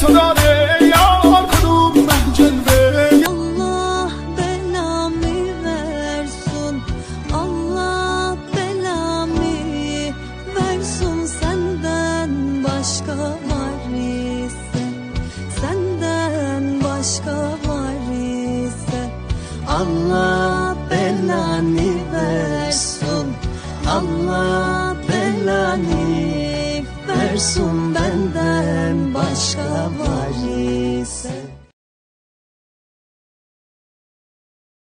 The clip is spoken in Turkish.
تداره یار کدوم محجل Allah belamı versin Allah belamı versin senden başka var ise Senden başka var ise Allah belanı versin Allah belanı versin benden başka